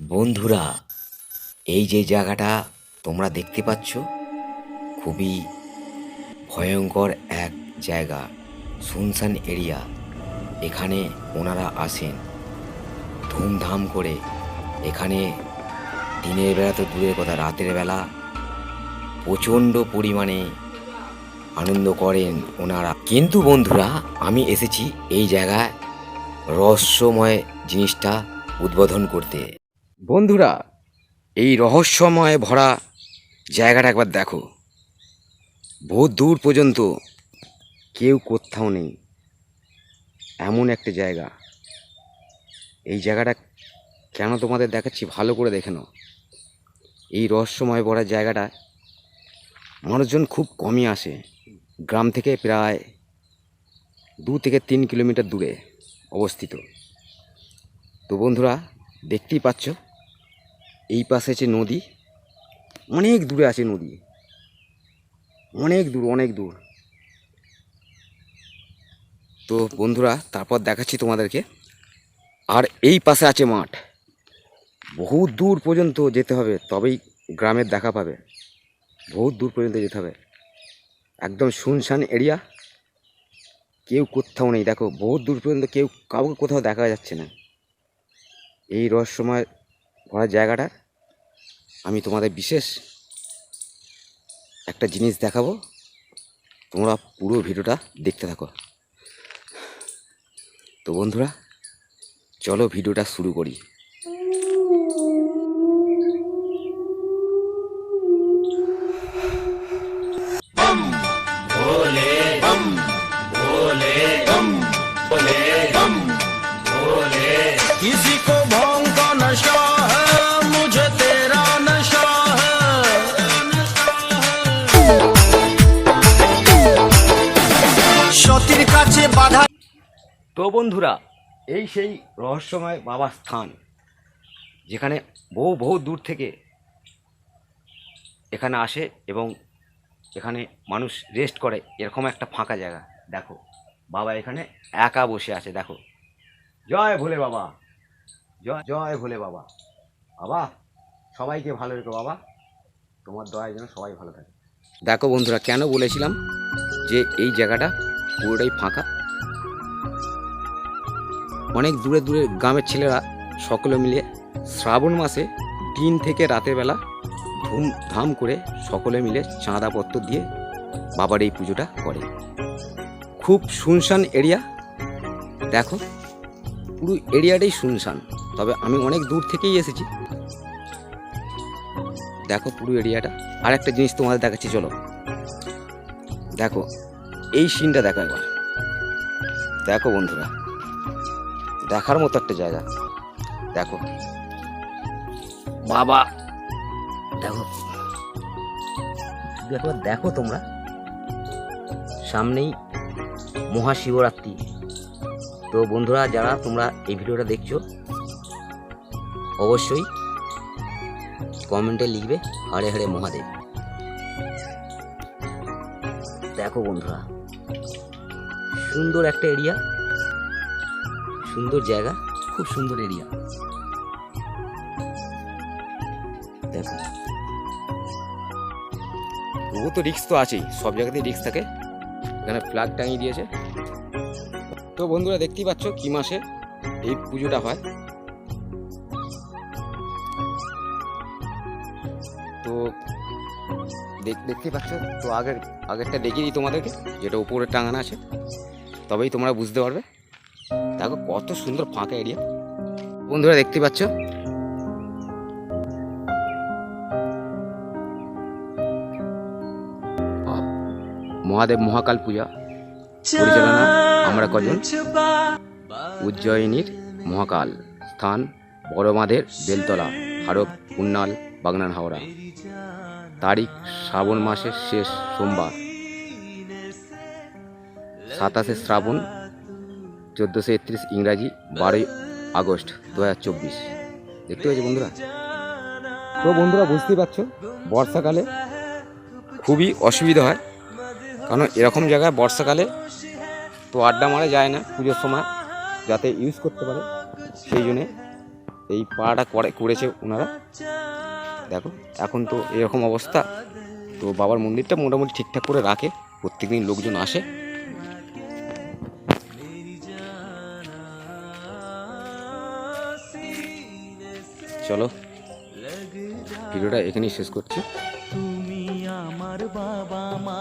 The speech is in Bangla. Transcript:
বন্ধুরা, এই যে জায়গাটা তোমরা দেখতে পাচ্ছ, খুবই ভয়ঙ্কর এক জায়গা, শুনশান এরিয়া। এখানে ওনারা আসেন, ধুমধাম করে। এখানে দিনের বেলা তো দূরের কথা, রাতের বেলা প্রচণ্ড পরিমাণে আনন্দ করেন ওনারা। কিন্তু বন্ধুরা, আমি এসেছি এই জায়গায় রহস্যময় জিনিসটা উদ্বোধন করতে। বন্ধুরা, এই রহস্যময় ভরা জায়গাটা একবার দেখো। বহু দূর পর্যন্ত কেউ কোথাও নেই। এমন একটা জায়গা। এই জায়গাটা কেন তোমাদের দেখাচ্ছি? ভালো করে দেখে নাও। এই রহস্যময় ভরা জায়গাটা মানুষজন খুব কমই আসে। গ্রাম থেকে প্রায় দু থেকে তিন কিলোমিটার দূরে অবস্থিত। তো বন্ধুরা, দেখতেই পাচ্ছ এই পাশে আছে নদী। অনেক দূরে আছে নদী। অনেক দূর অনেক দূর। তো বন্ধুরা, তারপর দেখাচ্ছি তোমাদেরকে। আর এই পাশে আছে মাঠ। বহু দূর পর্যন্ত যেতে হবে, তবেই গ্রামের দেখা পাবে। বহুত দূর পর্যন্ত যেতে হবে। একদম শুনশান এরিয়া। কেউ কোথাও নেই। দেখো, বহুত দূর পর্যন্ত কেউ কাউকে কোথাও দেখা যাচ্ছে না। এই রহস্যময় ভরা জায়গাটা আমি তোমাদের বিশেষ একটা জিনিস দেখাবো। তোমরা পুরো ভিডিওটা দেখতে থাকো। তো বন্ধুরা, চলো ভিডিওটা শুরু করি। বন্ধুরা, এই সেই রহস্যময় বাবার স্থান, যেখানে বহু বহু দূর থেকে এখানে আসে এবং এখানে মানুষ রেস্ট করে। এরকম একটা ফাঁকা জায়গা, দেখো। বাবা এখানে একা বসে আছে, দেখো। জয় ভোলে বাবা, জয় জয় ভোলে বাবা। বাবা, সবাইকে ভালো রেখো বাবা। তোমার দয়ার যেন সবাই ভালো থাকে। দেখো বন্ধুরা, কেন বলেছিলাম যে এই জায়গাটা পুরোটাই ফাঁকা? অনেক দূরে দূরে গ্রামের ছেলেরা সকলে মিলে শ্রাবণ মাসে দিন থেকে রাতের বেলা ধুমধাম করে সকলে মিলে চাঁদাপত্র দিয়ে বাবার এই পুজোটা করে। খুব শুনশান এরিয়া। দেখো, পুরো এরিয়াটাই শুনশান। তবে আমি অনেক দূর থেকেই এসেছি। দেখো পুরো এরিয়াটা। আর একটা জিনিস তোমাদের দেখাচ্ছি, চলো। দেখো, এই সিনটা দেখো একবার। দেখো বন্ধুরা। দেখার মতো একটা জায়গা। দেখো। বাবা। দেখো। একবার দেখো তোমরা। সামনেই মহাশিবরাত্রি। তো বন্ধুরা যারা তোমরা এই ভিডিওটা দেখছ অবশ্যই কমেন্টে লিখবে হরে হরে মহাদেব। দেখো বন্ধুরা সুন্দর একটা এরিয়া। সুন্দর জায়গা, খুব সুন্দর এরিয়া দেখো। তবু তো রিক্স তো আছেই, সব জায়গাতেই রিক্স থাকে। এখানে ফ্ল্যাগ টাঙিয়ে দিয়েছে। তো বন্ধুরা, দেখতেই পাচ্ছ কি মাসে এই পুজোটা হয়। তো দেখ- দেখতেই পাচ্ছ, তো আগের, আগেরটা দেখিয়ে দিই তোমাদেরকে, যেটা উপরে টাঙানো আছে। তবেই তোমরা বুঝতে পারবে। দেখো কত সুন্দর ফাঁকা এরিয়া বন্ধুরা দেখতে পাচ্ছ? মহাদেব মহাকাল পূজা আমরা কজন? উজ্জয়িনীর মহাকাল স্থান বড়মাদের বেলতলা হারক উন্নাল বাগনান হাওড়া। তারিখ শ্রাবণ মাসের শেষ সোমবার। সাতাশে শ্রাবণ চোদ্দোশো একত্রিশ ইংরাজি বারোই আগস্ট দু হাজার চব্বিশ। দেখতে পাচ্ছি বন্ধুরা? তো বন্ধুরা, বুঝতেই পারছ, বর্ষাকালে খুবই অসুবিধা হয়। কারণ এরকম জায়গায় বর্ষাকালে তো আড্ডা মারা যায় না পুজোর সময়, যাতে ইউজ করতে পারে। সেই জন্যে এই পাড়াটা করে, করেছে ওনারা। দেখো, এখন তো এরকম অবস্থা। তো বাবার মন্দিরটা মোটামুটি ঠিকঠাক করে রাখে। প্রত্যেকদিন লোকজন আসে। চলো। ভিডিওটা এখানেই শেষ করছি। তুমি আমার বাবা মা